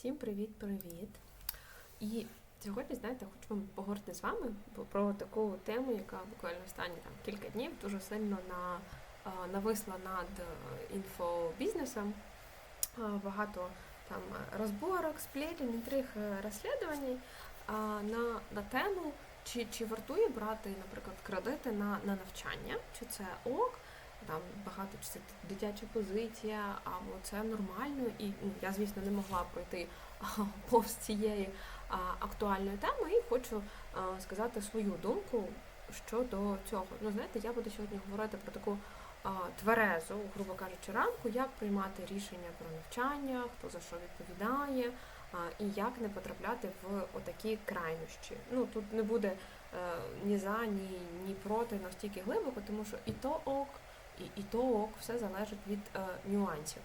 Всім привіт-привіт! І сьогодні, знаєте, хочу вам поговорити з вами про таку тему, яка буквально останні там кілька днів дуже сильно на, нависла над е, інфобізнесом. Багато там розборок, сплетень, інтриг, е, розслідувань на, на тему, чи, чи вартує брати, наприклад, кредити на, на навчання, чи це ок, там багато чи це дитяча позиція, або це нормально, і ну, я, звісно, не могла пройти повз цієї а, актуальної теми, і хочу а, сказати свою думку щодо цього. Ну, знаєте, я буду сьогодні говорити про таку а, тверезу, грубо кажучи, рамку, як приймати рішення про навчання, хто за що відповідає, а, і як не потрапляти в отакі крайнощі. Ну тут не буде е, ні за, ні, ні проти настільки глибоко, тому що і то ок, і, і то ок, все залежить від е, нюансів.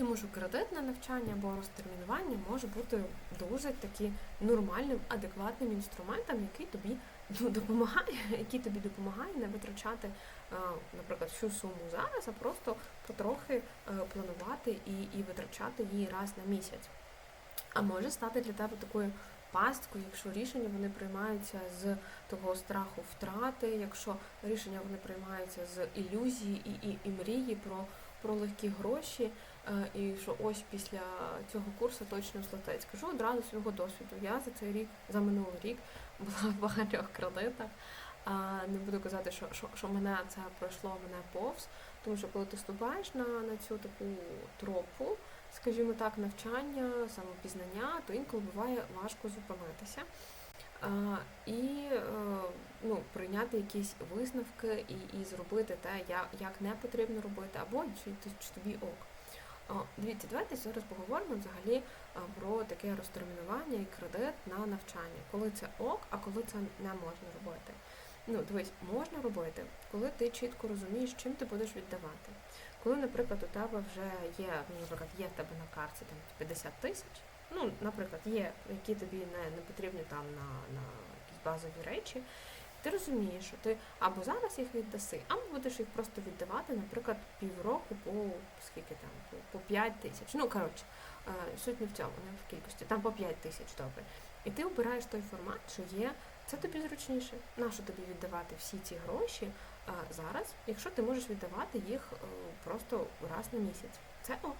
Тому що кредит на навчання або розтермінування може бути дуже таки нормальним, адекватним інструментом, який тобі ну, допомагає, який тобі допомагає не витрачати, е, наприклад, всю суму зараз, а просто потрохи е, планувати і, і витрачати її раз на місяць. А може стати для тебе такою пасткою, якщо рішення вони приймаються з того страху втрати, якщо рішення вони приймаються з ілюзії і, і, і мрії про, про легкі гроші, е, і що ось після цього курсу точно злетить. Скажу одразу свого досвіду. Я за цей рік, за минулий рік була в багатьох кредитах. Не буду казати, що, що, що мене це пройшло мене повз, тому що коли ти ступаєш на, на цю таку тропу, скажімо так, навчання, самопізнання, то інколи буває важко зупинитися. І е, ну, прийняти якісь висновки і, і зробити те, як, не потрібно робити, або чи, чи тобі ок. Дивіться, давайте зараз поговоримо взагалі про таке розтермінування і кредит на навчання, коли це ок, а коли це не можна робити. Ну, дивись, можна робити, коли ти чітко розумієш, чим ти будеш віддавати. Коли, наприклад, у тебе вже є, ну, наприклад, є в тебе на карті там 50 тисяч, ну, наприклад, є, які тобі не, не потрібні там на, на якісь базові речі, ти розумієш, що ти або зараз їх віддаси, або будеш їх просто віддавати, наприклад, півроку по скільки там, по, по 5 тисяч. Ну, коротше, е, суть не в цьому, не в кількості, там по 5 тисяч добре. І ти обираєш той формат, що є, це тобі зручніше. Нащо тобі віддавати всі ці гроші а, зараз, якщо ти можеш віддавати їх е, просто раз на місяць. Це ок.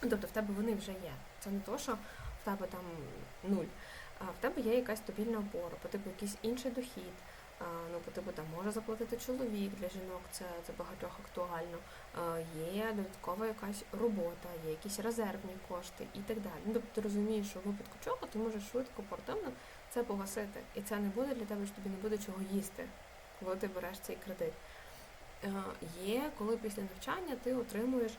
Тобто в тебе вони вже є. Це не то, що в тебе там нуль, а в тебе є якась стабільна опора, по типу якийсь інший дохід. Ну, по типу там може заплатити чоловік для жінок, це, це багатьох актуально. Є додаткова якась робота, є якісь резервні кошти і так далі. Ну, тобто ти розумієш, що в випадку чого ти можеш швидко, оперативно це погасити. І це не буде для тебе, що тобі не буде чого їсти, коли ти береш цей кредит. Е, Є, коли після навчання ти отримуєш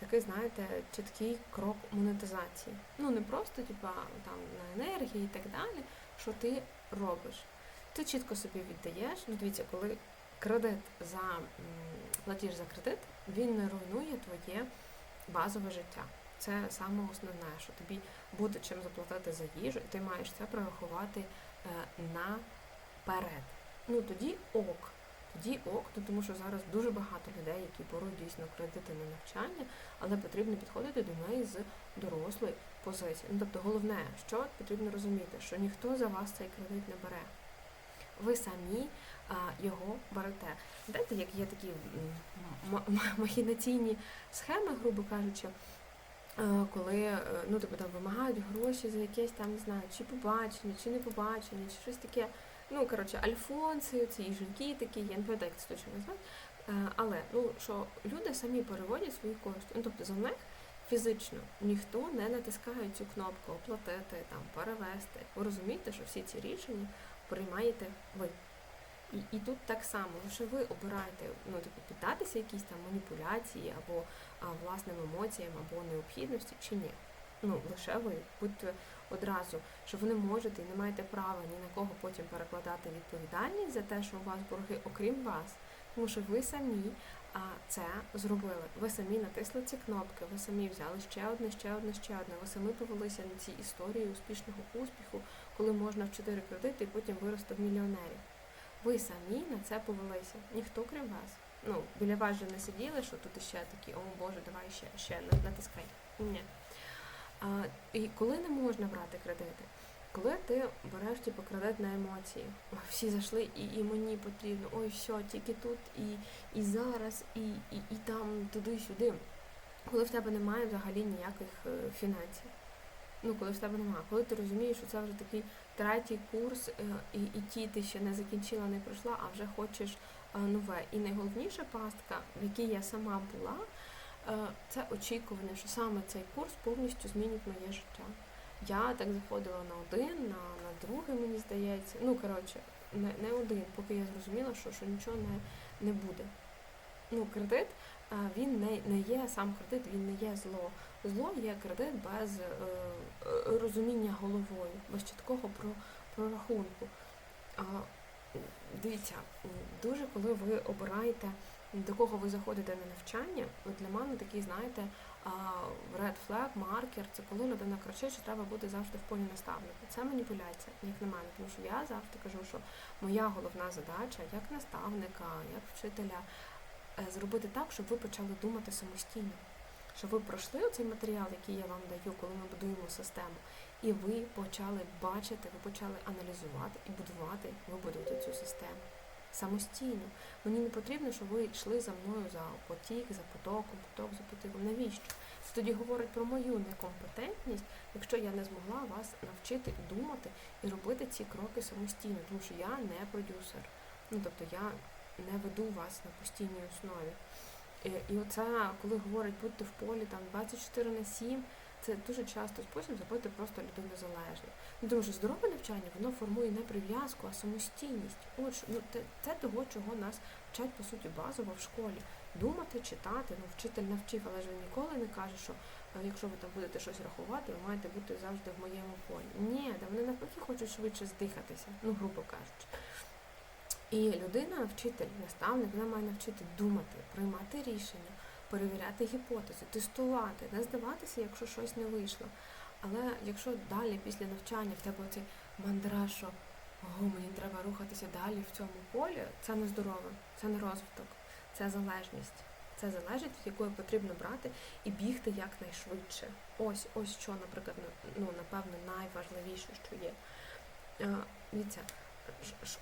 такий, знаєте, чіткий крок монетизації. Ну не просто типа там на енергії і так далі, що ти робиш. Ти чітко собі віддаєш. Ну, дивіться, коли кредит за платіж за кредит, він не руйнує твоє базове життя. Це саме основне, що тобі буде чим заплатити за їжу, і ти маєш це прорахувати е, наперед. Ну тоді ок. Тоді ок, ну тому що зараз дуже багато людей, які беруть дійсно кредити на навчання, але потрібно підходити до неї з дорослої позиції. Ну тобто головне, що потрібно розуміти, що ніхто за вас цей кредит не бере. Ви самі а, його берете. Знаєте, як є такі махінаційні схеми, грубо кажучи, е, коли е, ну, типу, там вимагають гроші за якесь там, не знаю, чи побачення, чи не побачення, чи щось таке. Ну, коротше, альфонси, ці жінки такі, я не пам'ятаю, як це точно назвати. Е, Але ну що люди самі переводять свої кошти. Ну, тобто за них фізично ніхто не натискає цю кнопку оплатити, там, перевести. Ви розумієте, що всі ці рішення приймаєте ви. І, і тут так само, лише ви обираєте ну, типу, піддатися якісь там маніпуляції або а, власним емоціям, або необхідності чи ні. Ну, лише ви будьте одразу, що ви не можете і не маєте права ні на кого потім перекладати відповідальність за те, що у вас борги, окрім вас. Тому що ви самі це зробили. Ви самі натисли ці кнопки, ви самі взяли ще одне, ще одне, ще одне. Ви самі повелися на ці історії успішного успіху, коли можна в чотири кредити і потім вирости в мільйонерів. Ви самі на це повелися, ніхто крім вас. Ну, біля вас же не сиділи, що тут іще такі, о Боже, давай ще, ще натискай. Ні. І коли не можна брати кредити? Коли ти береш типу, кредит на емоції, всі зайшли, і, і мені потрібно, ой, все, тільки тут, і, і зараз, і, і, і там, туди-сюди. Коли в тебе немає взагалі ніяких е, фінансів. Ну, коли в тебе немає, коли ти розумієш, що це вже такий третій курс, е, і, і ті ти ще не закінчила, не пройшла, а вже хочеш е, нове. І найголовніша пастка, в якій я сама була, це очікування, що саме цей курс повністю змінить моє життя. Я так заходила на один, на, на другий, мені здається. Ну, коротше, не, не один, поки я зрозуміла, що, що нічого не, не буде. Ну, кредит, е, він не, не є сам кредит, він не є зло. Зло є кредит без е, е, розуміння головою, без чіткого про, прорахунку. Дивіться, дуже коли ви обираєте, до кого ви заходите на навчання, от для мене такий, знаєте, red flag, маркер, це коли людина кричить, що треба бути завжди в полі наставника. Це маніпуляція, як на мене, тому що я завжди кажу, що моя головна задача як наставника, як вчителя, е, зробити так, щоб ви почали думати самостійно. Щоб ви пройшли цей матеріал, який я вам даю, коли ми будуємо систему, і ви почали бачити, ви почали аналізувати і будувати, вибудувати цю систему самостійно. Мені не потрібно, щоб ви йшли за мною за потік, за потоком, поток за потоком. Навіщо? Це тоді говорить про мою некомпетентність, якщо я не змогла вас навчити думати і робити ці кроки самостійно, тому що я не продюсер. Ну тобто я не веду вас на постійній основі. І, і оце, коли говорять будьте в полі там 24 на 7, це дуже часто спосіб зробити просто людину залежну. Ну, тому що здорове навчання воно формує не прив'язку, а самостійність. От ну те- це того, чого нас вчать по суті базово в школі. Думати, читати. Ну вчитель навчив, але ж він ніколи не каже, що якщо ви там будете щось рахувати, ви маєте бути завжди в моєму полі. Ні, да вони навпаки хочуть швидше здихатися, ну грубо кажучи. І людина, вчитель, наставник, вона має навчити думати, приймати рішення, перевіряти гіпотези, тестувати, не здаватися, якщо щось не вийшло. Але якщо далі після навчання в тебе оцей мандраж, що ого, мені треба рухатися далі в цьому полі, це не здорове, це не розвиток, це залежність. Це залежить, від потрібно брати і бігти якнайшвидше. Ось, ось що, наприклад, ну, напевно, найважливіше, що є. Е, Дивіться,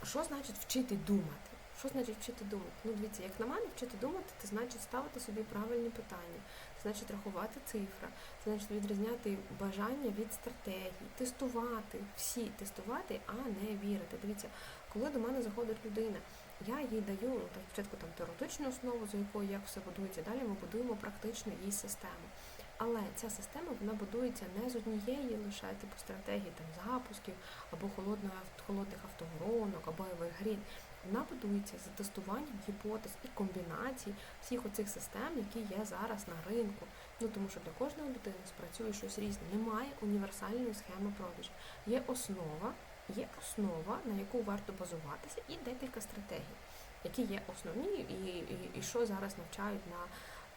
що значить вчити думати? Що значить вчити думати? Ну, дивіться, як на мене, вчити думати, це значить ставити собі правильні питання, це значить рахувати цифри, це значить відрізняти бажання від стратегії, тестувати, всі тестувати, а не вірити. Дивіться, коли до мене заходить людина, я їй даю ну, так, спочатку там теоретичну основу, за якою як все будується. Далі ми будуємо практично її систему. Але ця система вона будується не з однієї лише типу стратегії там запусків або холодних автоворонок, або evergreen. Вона будується за тестуванням гіпотез і комбінацій всіх оцих систем, які є зараз на ринку. Ну тому що для кожної людини спрацює щось різне. Немає універсальної схеми продажу. Є основа, є основа, на яку варто базуватися, і декілька стратегій, які є основні, і, і, і що зараз навчають на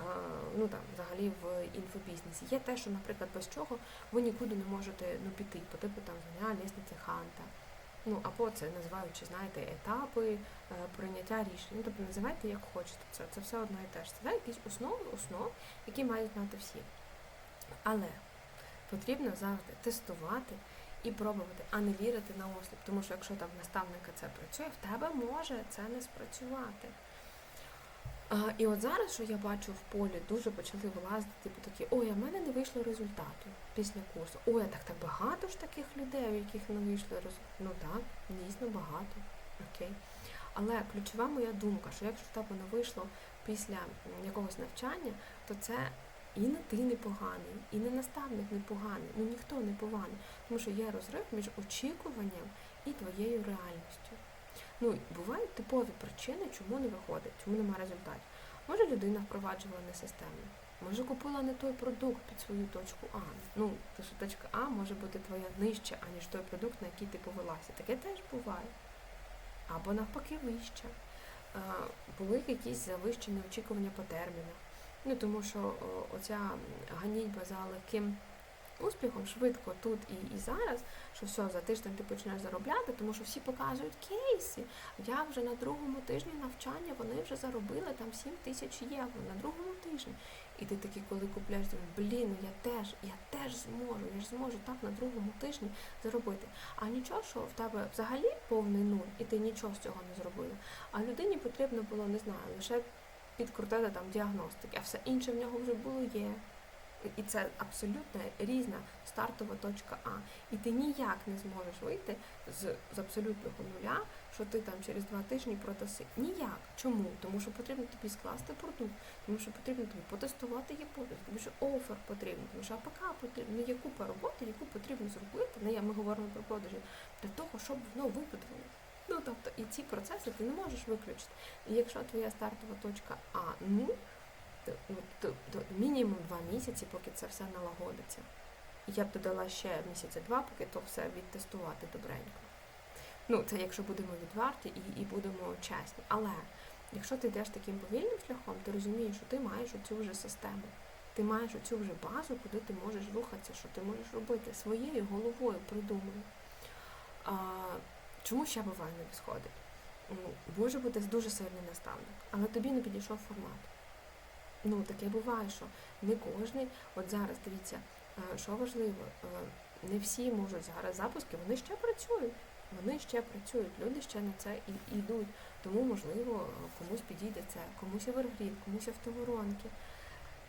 е, ну там взагалі в інфобізнесі. Є те, що, наприклад, без чого ви нікуди не можете ну, піти, по типу там знання лісниці Ханта. Ну, або це називаючи, знаєте, етапи е, прийняття рішень. Ну, тобто називайте як хочете. Це, це все одно і те ж. Це да, якісь основи основ, які мають знати всі. Але потрібно завжди тестувати і пробувати, а не вірити на осліп. Тому що якщо там наставника це працює, в тебе може це не спрацювати. І от зараз, що я бачу в полі, дуже почали вилазити, типу такі, ой, а в мене не вийшло результату після курсу. Ой, а так так багато ж таких людей, у яких не вийшли результати. Ну так, дійсно багато. Окей. Але ключова моя думка, що якщо в тебе не вийшло після якогось навчання, то це і не ти не поганий, і не наставник не поганий, ну ніхто не поганий. Тому що є розрив між очікуванням і твоєю реальністю. Ну, бувають типові причини, чому не виходить, чому немає результатів. Може людина впроваджувала несистемно, може купила не той продукт під свою точку А. Ну, то що точка А може бути твоя нижча, аніж той продукт, на який ти повелася. Таке теж буває. Або навпаки вища. Були якісь завищені очікування по термінах. Ну тому що оця ганітьба за легким успіхом швидко тут і, і зараз, що все, за тиждень ти почнеш заробляти, тому що всі показують кейси. Я вже на другому тижні навчання вони вже заробили там 7 тисяч євро на другому тижні. І ти такий, коли купляєш, блін, ну я теж, я теж зможу, я ж зможу так на другому тижні заробити. А нічого, що в тебе взагалі повний нуль, і ти нічого з цього не зробила. А людині потрібно було, не знаю, лише підкрутити там діагностики, а все інше в нього вже було є. І це абсолютно різна стартова точка А. І ти ніяк не зможеш вийти з, з абсолютного нуля, що ти там через два тижні продаси. Ніяк. Чому? Тому що потрібно тобі скласти продукт, тому що потрібно тобі потестувати гіпотезу, тому що офер потрібен, тому що АПК потрібно. Ну, є купа роботи, яку потрібно зробити. Не я ми говоримо про продажі для того, щоб воно вибудувалося. Ну тобто і ці процеси ти не можеш виключити. І якщо твоя стартова точка А ну, ну, мінімум два місяці, поки це все налагодиться. Я б додала ще місяця два, поки то все відтестувати добренько. Ну, це якщо будемо відверті і, і будемо чесні. Але якщо ти йдеш таким повільним шляхом, ти розумієш, що ти маєш оцю вже систему. Ти маєш оцю вже базу, куди ти можеш рухатися, що ти можеш робити своєю головою придумано. А, чому ще буває не сходить? Ну, може бути дуже сильний наставник, але тобі не підійшов формат. Ну, таке буває, що не кожний, от зараз дивіться, е, що важливо, е, не всі можуть зараз запуски, вони ще працюють. Вони ще працюють, люди ще на це і йдуть. Тому, можливо, комусь підійде це, комусь Evergreen, комусь автоворонки.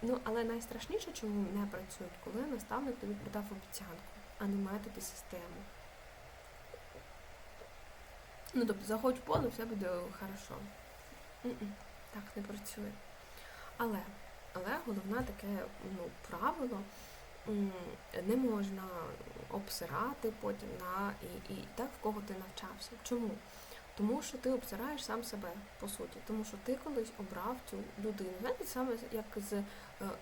Ну, але найстрашніше, чому не працюють, коли наставник тобі продав обіцянку, а не метод і систему. Ну, тобто, заходь в поле, все буде хорошо. Так не працює. Але, але головне таке ну, правило не можна обсирати потім на і, і так, в кого ти навчався. Чому? Тому що ти обсираєш сам себе, по суті. Тому що ти колись обрав цю людину. Знаєте, саме як з е,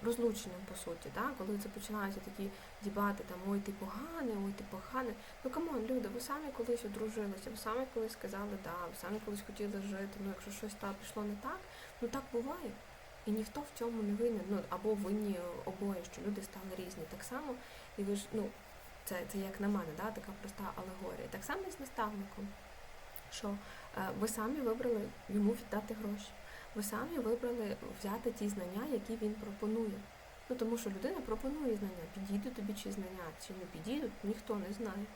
розлученням, по суті, да? коли це починаються такі дібати, там ой, ти поганий, ой, ти поганий. Ну камон, люди, ви самі колись одружилися, ви самі колись сказали, да, ви самі колись хотіли жити. Ну, якщо щось там пішло не так, ну так буває. І ніхто в цьому не винен, ну або винні обоє, що люди стали різні. Так само, і ви ж, ну, це, це як на мене, да, така проста алегорія. Так само і з наставником, що е, ви самі вибрали йому віддати гроші. Ви самі вибрали взяти ті знання, які він пропонує. Ну тому що людина пропонує знання, підійдуть тобі чи знання, чи не підійдуть, ніхто не знає.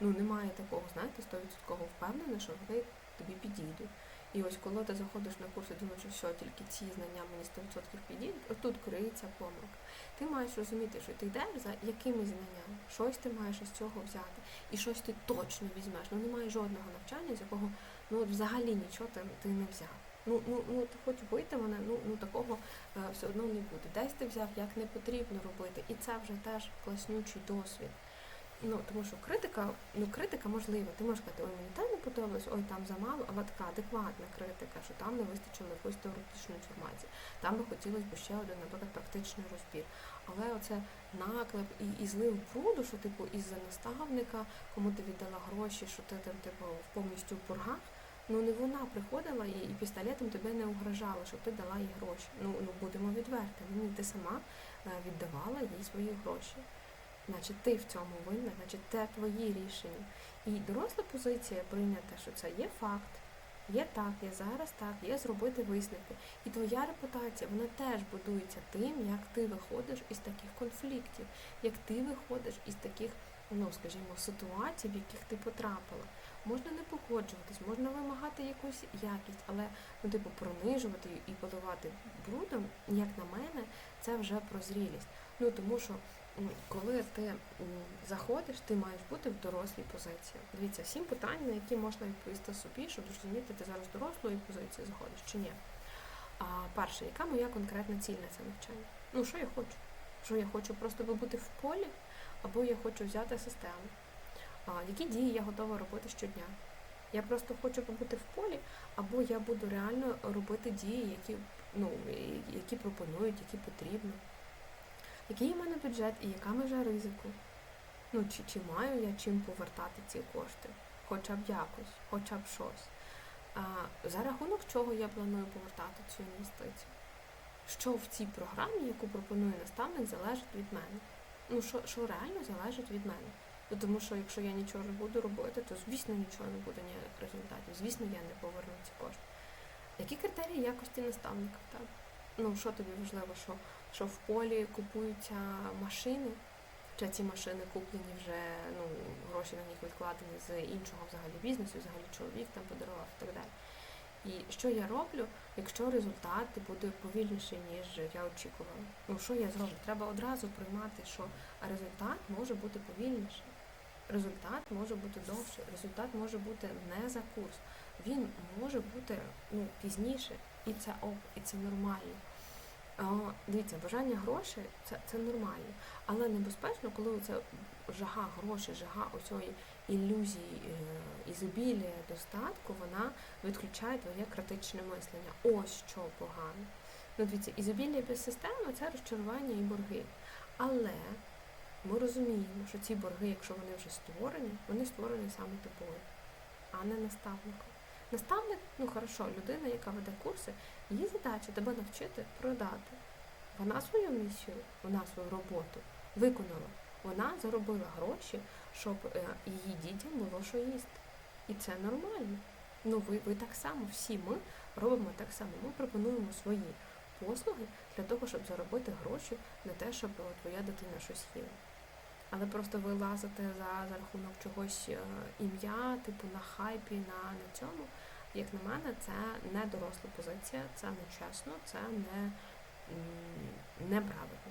Ну немає такого, знаєте, 100% впевнено, що вони тобі підійдуть. І ось коли ти заходиш на курс і думаєш, що все, тільки ці знання мені 100% підійдуть, отут криється помилка. Ти маєш розуміти, що ти йдеш за якимись знаннями, щось ти маєш із цього взяти, і щось ти точно візьмеш. Ну немає жодного навчання, з якого ну взагалі нічого ти, ти не взяв. Ну, ну, ну ти хоч вийти мене, ну, ну такого е, все одно не буде. Десь ти взяв, як не потрібно робити, і це вже теж класнючий досвід. Ну, тому що критика, ну критика можлива. Ти можеш сказати, ой, мені те не подобалось, ой, там замало, але така адекватна критика, що там не вистачило якоїсь теоретичної інформації. Там би хотілося б ще один, наприклад, практичний розбір. Але оце наклеп і, і злив бруду, що типу із-за наставника, кому ти віддала гроші, що ти там типу повністю в боргах. Ну не вона приходила і, і пістолетом тебе не угрожала, щоб ти дала їй гроші. Ну ну будемо відверти. Ти сама е, віддавала їй свої гроші значить ти в цьому винна, значить це твої рішення. І доросла позиція прийняти, що це є факт, є так, є зараз так, є зробити висновки. І твоя репутація, вона теж будується тим, як ти виходиш із таких конфліктів, як ти виходиш із таких, ну скажімо, ситуацій, в яких ти потрапила. Можна не погоджуватись, можна вимагати якусь якість, але ну, типу, принижувати і поливати брудом, як на мене, це вже про зрілість. Ну тому що коли ти заходиш, ти маєш бути в дорослій позиції. Дивіться, сім питань, на які можна відповісти собі, щоб зрозуміти, ти зараз дорослої позиції заходиш чи ні. А перше, яка моя конкретна ціль на це навчання? Ну, що я хочу? Що я хочу просто побути в полі, або я хочу взяти систему. А, які дії я готова робити щодня? Я просто хочу побути в полі, або я буду реально робити дії, які ну, які пропонують, які потрібно який у мене бюджет і яка межа ризику. Ну, чи, чи маю я чим повертати ці кошти, хоча б якось, хоча б щось. А, За рахунок чого я планую повертати цю інвестицію? Що в цій програмі, яку пропонує наставник, залежить від мене? Ну, що що реально залежить від мене? Ну, Тому що якщо я нічого не буду робити, то звісно нічого не буде ніяких результатів. Звісно, я не поверну ці кошти. Які критерії якості наставника тебе? Ну що тобі важливо, що, що в полі купуються машини, чи ці машини куплені вже, ну, гроші на них відкладені з іншого взагалі бізнесу, взагалі чоловік там подарував і так далі. І що я роблю, якщо результат буде повільніший, ніж я очікувала? Ну що я зроблю? Треба одразу приймати, що результат може бути повільніший. Результат може бути довший, результат може бути не за курс. Він може бути ну, пізніше, і це ок, і це нормально. А, дивіться, бажання грошей це, це нормально, але небезпечно, коли це жага грошей, жага оцієї ілюзії е, ізобілія, достатку, вона відключає твоє критичне мислення. Ось що погано. Ну, дивіться, ізобілія без системи це розчарування і борги. Але ми розуміємо, що ці борги, якщо вони вже створені, вони створені саме тобою, а не наставником. Наставник, ну хорошо, людина, яка веде курси, її задача тебе навчити продати. Вона свою місію, вона свою роботу виконала. Вона заробила гроші, щоб е, її дітям було що їсти. І це нормально. Ну ви, ви так само, всі ми робимо так само. Ми пропонуємо свої послуги для того, щоб заробити гроші на те, щоб твоя дитина щось їла. Але просто ви лазите за, за рахунок чогось е, ім'я, типу на хайпі, на, на цьому. Як на мене, це не доросла позиція, це не чесно, це не м, неправильно.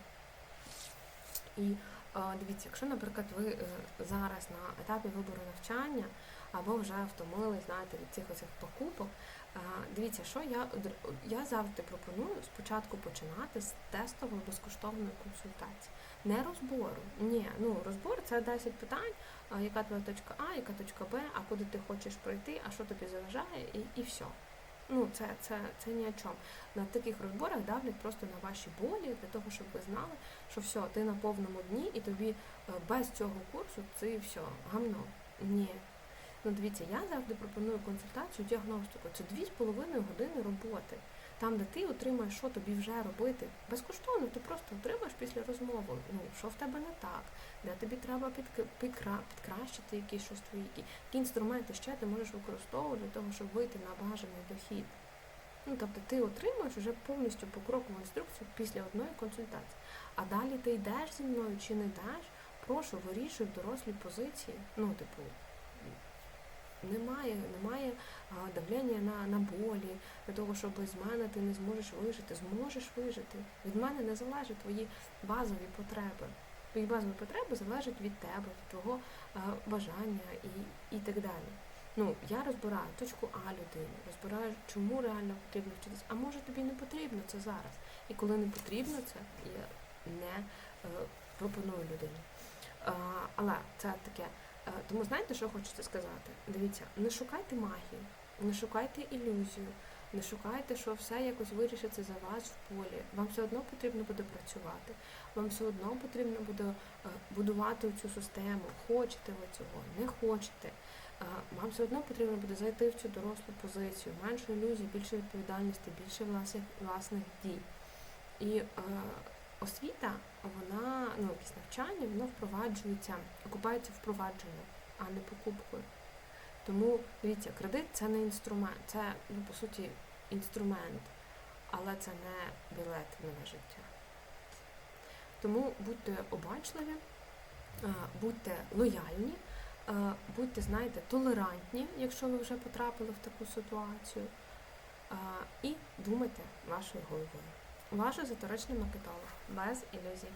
І е, дивіться, якщо, наприклад, ви е, зараз на етапі вибору навчання або вже втомились, знаєте, від цих оцих покупок, дивіться, що я я завжди пропоную спочатку починати з тестової безкоштовної консультації. Не розбору. Ні, ну розбор це 10 питань, яка твоя точка А, яка точка Б, а куди ти хочеш пройти, а що тобі заважає, і, і все. Ну, це, це, це ні о чому. На таких розборах давлять просто на ваші болі, для того, щоб ви знали, що все, ти на повному дні, і тобі е, без цього курсу це все, гамно. Ні. Ну, дивіться, я завжди пропоную консультацію, діагностику. Це 2,5 години роботи. Там, де ти отримаєш, що тобі вже робити. Безкоштовно, ти просто отримаєш після розмови. Ну, що в тебе не так, де тобі треба підкра- підкращити якісь щось твої, які, інструменти ще ти можеш використовувати для того, щоб вийти на бажаний дохід. Ну, тобто ти отримуєш вже повністю покрокову інструкцію після одної консультації. А далі ти йдеш зі мною чи не йдеш, прошу, вирішуй в дорослій позиції. Ну, типу, немає, немає давлення на, на болі, для того, що без мене ти не зможеш вижити. Зможеш вижити. Від мене не залежать твої базові потреби. Твої базові потреби залежать від тебе, від твого а, бажання і, і так далі. Ну, я розбираю точку А людини, розбираю, чому реально потрібно вчитися. А може тобі не потрібно це зараз. І коли не потрібно це, я не е, пропоную людині. Е, але це таке. Тому знаєте, що хочеться сказати? Дивіться, не шукайте магії, не шукайте ілюзію, не шукайте, що все якось вирішиться за вас в полі. Вам все одно потрібно буде працювати, вам все одно потрібно буде е, будувати цю систему. Хочете ви цього, не хочете. Е, Вам все одно потрібно буде зайти в цю дорослу позицію, менше ілюзій, більше відповідальності, більше власних, власних дій. І е, освіта, ну, якесь навчання, воно впроваджується, окупається впровадженням, а не покупкою. Тому дивіться, кредит це не інструмент, це ну, по суті інструмент, але це не білет нове життя. Тому будьте обачливі, е, будьте лояльні, е, будьте, знаєте, толерантні, якщо ви вже потрапили в таку ситуацію, е, і думайте вашою головою. Ваш езотеричний маркетолог без ілюзій.